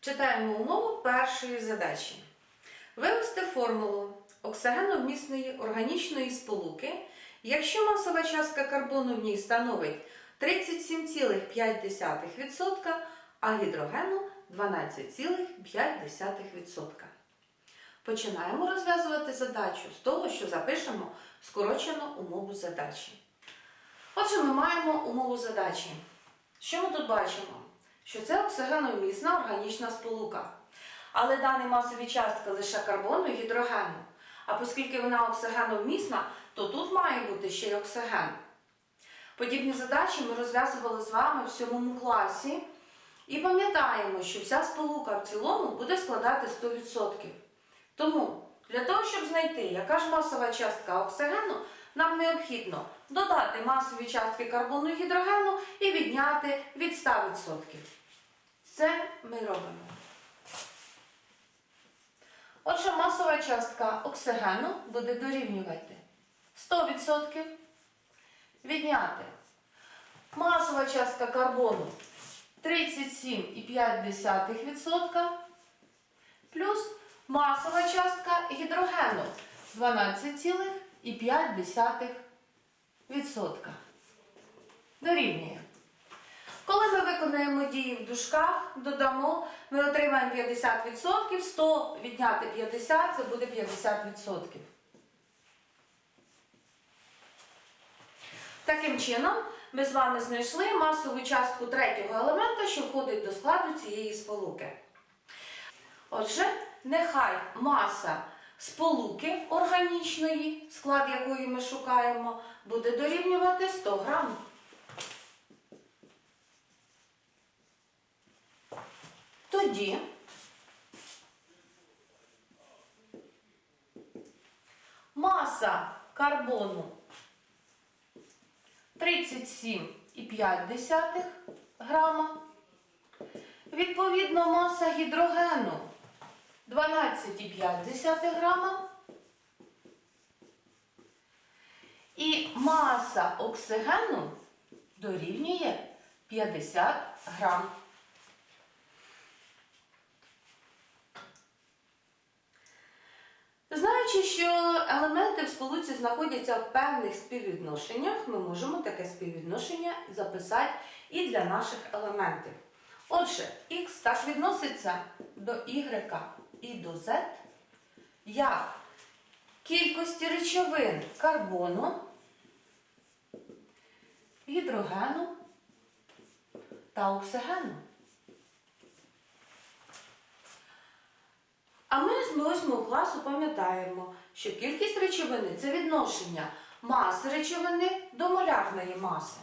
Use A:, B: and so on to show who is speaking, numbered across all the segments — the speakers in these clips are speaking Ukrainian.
A: Читаємо умову першої задачі. Вивести формулу оксигеновмісної органічної сполуки, якщо масова частка карбону в ній становить 37,5%, а гідрогену 12,5%. Починаємо розв'язувати задачу з того, що запишемо скорочену умову задачі. Отже, ми маємо умову задачі. Що ми тут бачимо? Що це оксигеновмісна органічна сполука. Але дані масові частки лише карбону і гідрогену. А оскільки вона оксигеновмісна, то тут має бути ще й оксиген. Подібні задачі ми розв'язували з вами в 7 класі. І пам'ятаємо, що вся сполука в цілому буде складати 100%. Тому для того, щоб знайти, яка ж масова частка оксигену, нам необхідно додати масові частки карбону і гідрогену і відняти від 100%. Це ми робимо. Отже, масова частка оксигену буде дорівнювати 100% відняти масова частка карбону 37,5% плюс масова частка гідрогену 12,5%. Дорівнює. Коли ми виконаємо дії в дужках, додамо, ми отримаємо 50%, 100 відняти 50 це буде 50%. Таким чином, ми з вами знайшли масову частку третього елемента, що входить до складу цієї сполуки. Отже, нехай маса сполуки органічної, склад якої ми шукаємо, буде дорівнювати 100 грам. Тоді маса карбону 37,5 грама. Відповідно, маса гідрогену 12,5 грама. І маса оксигену дорівнює 50 грам. Знаючи, що елементи в сполуці знаходяться в певних співвідношеннях, ми можемо таке співвідношення записати і для наших елементів. Отже, Х так відноситься до Y і до Z, як кількості речовин карбону, гідрогену та оксигену. А ми з 8 класу пам'ятаємо, що кількість речовини це відношення маси речовини до молярної маси.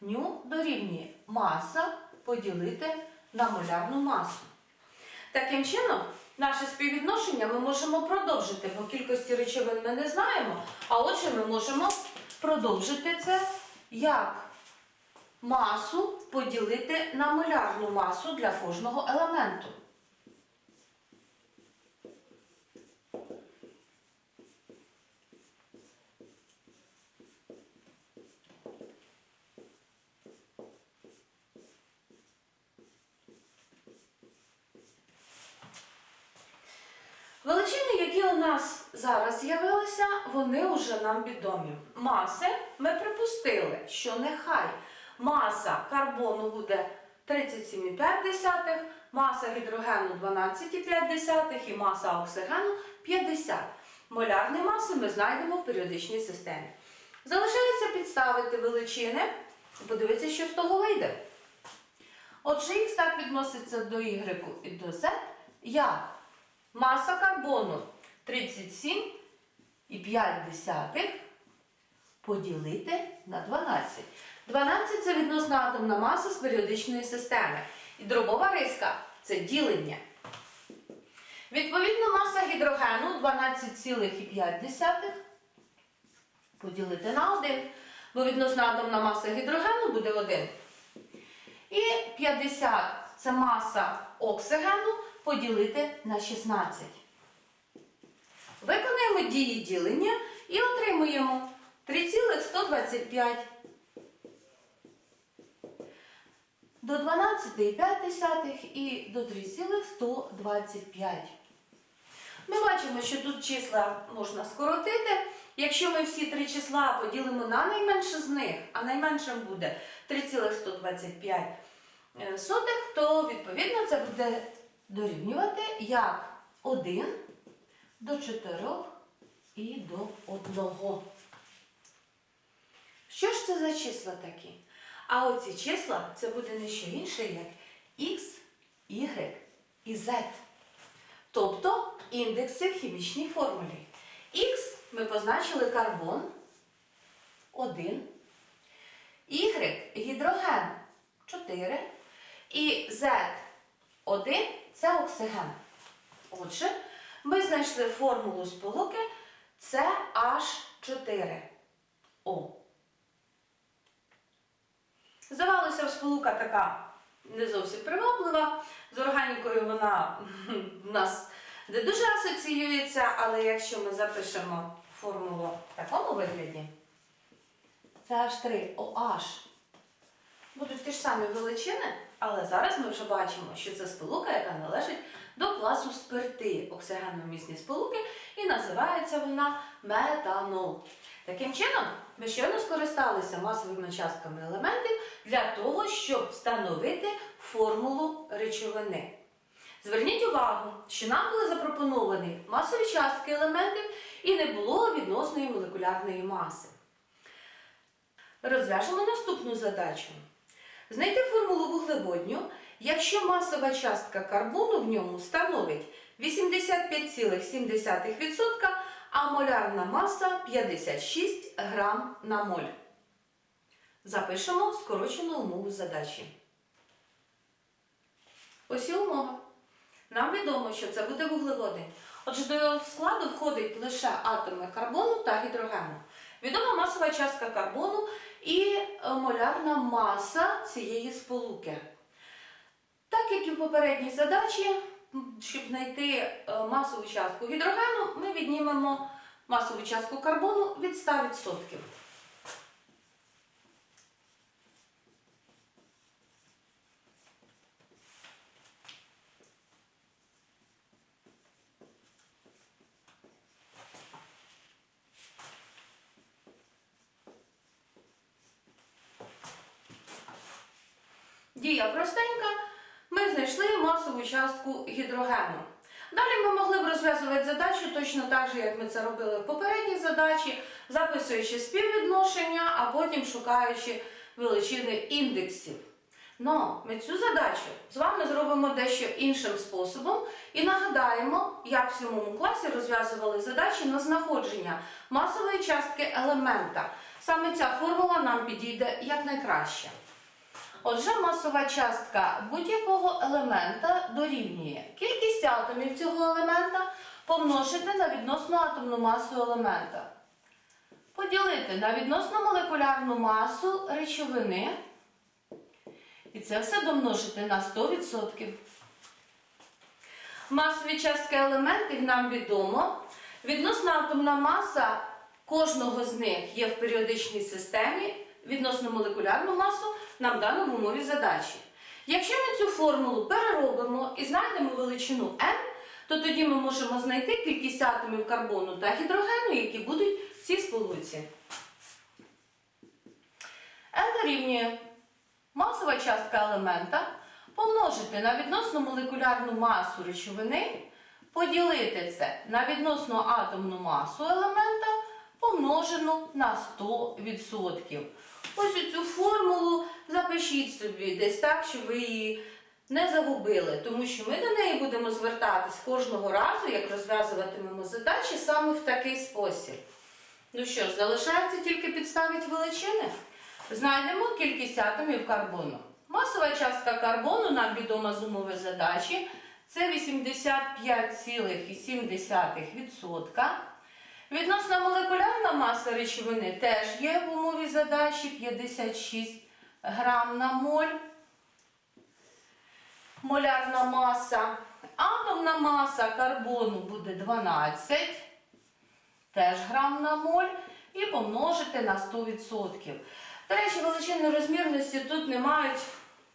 A: Ню дорівнює маса поділити на молярну масу. Таким чином, наше співвідношення ми можемо продовжити, бо кількості речовин ми не знаємо, а отже ми можемо продовжити це як масу поділити на молярну масу для кожного елементу. Величини, які у нас зараз з'явилися, вони вже нам відомі. Маси ми припустили, що нехай маса карбону буде 37,5, маса гідрогену 12,5 і маса оксигену 50. Молярні маси ми знайдемо в періодичній системі. Залишається підставити величини подивитися, що з того вийде. Отже, Х так відноситься до Y і до Z, як Маса карбону 37,5 поділити на 12. 12 це відносна атомна маса з періодичної системи. І дробова риска це ділення. Відповідно, маса гідрогену 12,5 поділити на 1. Бо відносна атомна маса гідрогену буде 1. І 50 це маса оксигену поділити на 16. Виконуємо дії ділення і отримуємо 3,125. до 12,5 і до 3,125. Ми бачимо, що тут числа можна скоротити. Якщо ми всі три числа поділимо на найменше з них, а найменшим буде 3,125 е, то відповідно це буде дорівнювати як 1 до 4 і до 1. Що ж це за числа такі? А оці числа це буде не що інше, як X, Y і Z. Тобто індекси в хімічній формулі. Х ми позначили карбон 1, Y гідроген 4 і Z 1 це оксиген. Отже, ми знайшли формулу сполуки CH4O. Здавалося, б, сполука така не зовсім приваблива. З органікою вона в нас не дуже асоціюється, але якщо ми запишемо формулу в такому вигляді, CH3OH будуть ті ж самі величини, але зараз ми вже бачимо, що це сполука, яка належить до класу спирти оксигеновмісні сполуки, і називається вона метанол. Таким чином, ми щойно скористалися масовими частками елементів для того, щоб встановити формулу речовини. Зверніть увагу, що нам були запропоновані масові частки елементів і не було відносної молекулярної маси. Розв'яжемо наступну задачу. Знайти формулу вуглеводню, якщо масова частка карбону в ньому становить 85,7%, а молярна маса 56 грам на моль. Запишемо скорочену умову задачі. Ось і умова. Нам відомо, що це буде вуглеводень. Отже, до його складу входить лише атоми карбону та гідрогену. Відома масова частка карбону і молярна маса цієї сполуки. Так як і в попередній задачі, щоб знайти е, масову частку гідрогену, ми віднімемо масову частку карбону від 100%. Дія простенька. Ми знайшли масову частку гідрогену. Далі ми могли б розв'язувати задачу точно так же, як ми це робили в попередній задачі, записуючи співвідношення, а потім шукаючи величини індексів. Но ми цю задачу з вами зробимо дещо іншим способом і нагадаємо, як в сьомому класі розв'язували задачі на знаходження масової частки елемента. Саме ця формула нам підійде якнайкраще. Отже, масова частка будь-якого елемента дорівнює кількість атомів цього елемента помножити на відносну атомну масу елемента. Поділити на відносно молекулярну масу речовини. І це все домножити на 100%. Масові частки елементів нам відомо. Відносна атомна маса кожного з них є в періодичній системі, відносно молекулярну масу нам дано в умові задачі. Якщо ми цю формулу переробимо і знайдемо величину n, то тоді ми можемо знайти кількість атомів карбону та гідрогену, які будуть в цій сполуці. n дорівнює масова частка елемента помножити на відносно молекулярну масу речовини, поділити це на відносно атомну масу елемента помножену на 100%. Ось цю формулу запишіть собі десь так, щоб ви її не загубили, тому що ми до неї будемо звертатись кожного разу, як розв'язуватимемо задачі саме в такий спосіб. Ну що ж, залишається тільки підставити величини. Знайдемо кількість атомів карбону. Масова частка карбону нам відома з умови задачі. Це 85,7%. Відносна молекулярна маса речовини теж є в умові задачі 56 грам на моль. Молярна маса. Атомна маса карбону буде 12, теж грам на моль, і помножити на 100%. До речі, величини розмірності тут не мають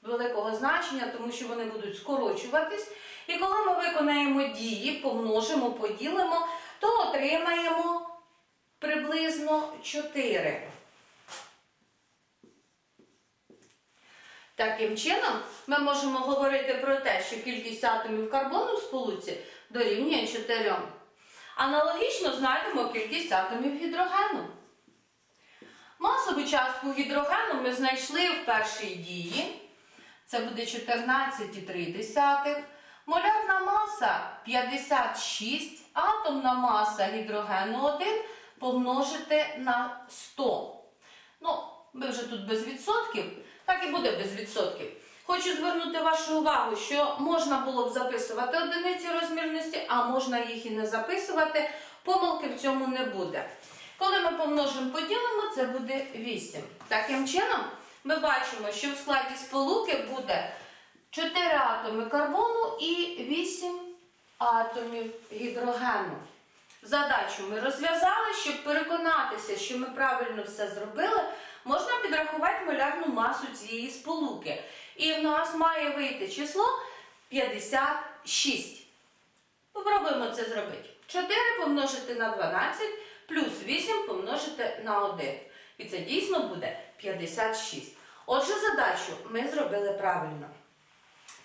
A: великого значення, тому що вони будуть скорочуватись. І коли ми виконаємо дії, помножимо, поділимо, то отримаємо приблизно 4. Таким чином, ми можемо говорити про те, що кількість атомів карбону в сполуці дорівнює 4. Аналогічно знайдемо кількість атомів гідрогену. Масову частку гідрогену ми знайшли в першій дії. Це буде 14,3. Молярна маса 56, атомна маса гідрогену 1 помножити на 100. Ну, ми вже тут без відсотків, так і буде без відсотків. Хочу звернути вашу увагу, що можна було б записувати одиниці розмірності, а можна їх і не записувати. Помилки в цьому не буде. Коли ми помножимо, поділимо, це буде 8. Таким чином, ми бачимо, що в складі сполуки буде 4 атоми карбону і 8 атомів гідрогену. Задачу ми розв'язали, щоб переконатися, що ми правильно все зробили, можна підрахувати молярну масу цієї сполуки. І в нас має вийти число 56. Попробуємо це зробити. 4 помножити на 12 плюс 8 помножити на 1. І це дійсно буде 56. Отже, задачу ми зробили правильно.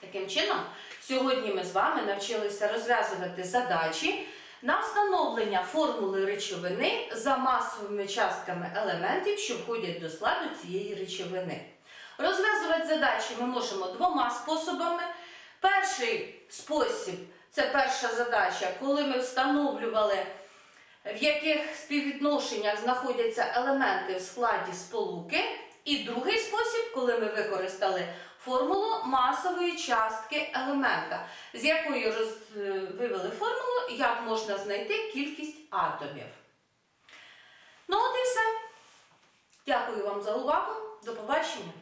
A: Таким чином, сьогодні ми з вами навчилися розв'язувати задачі на встановлення формули речовини за масовими частками елементів, що входять до складу цієї речовини. Розв'язувати задачі ми можемо двома способами. Перший спосіб це перша задача, коли ми встановлювали, в яких співвідношеннях знаходяться елементи в складі сполуки. І другий спосіб, коли ми використали формулу масової частки елемента, з якої роз... е, вивели формулу, як можна знайти кількість атомів. Ну от і все. Дякую вам за увагу. До побачення.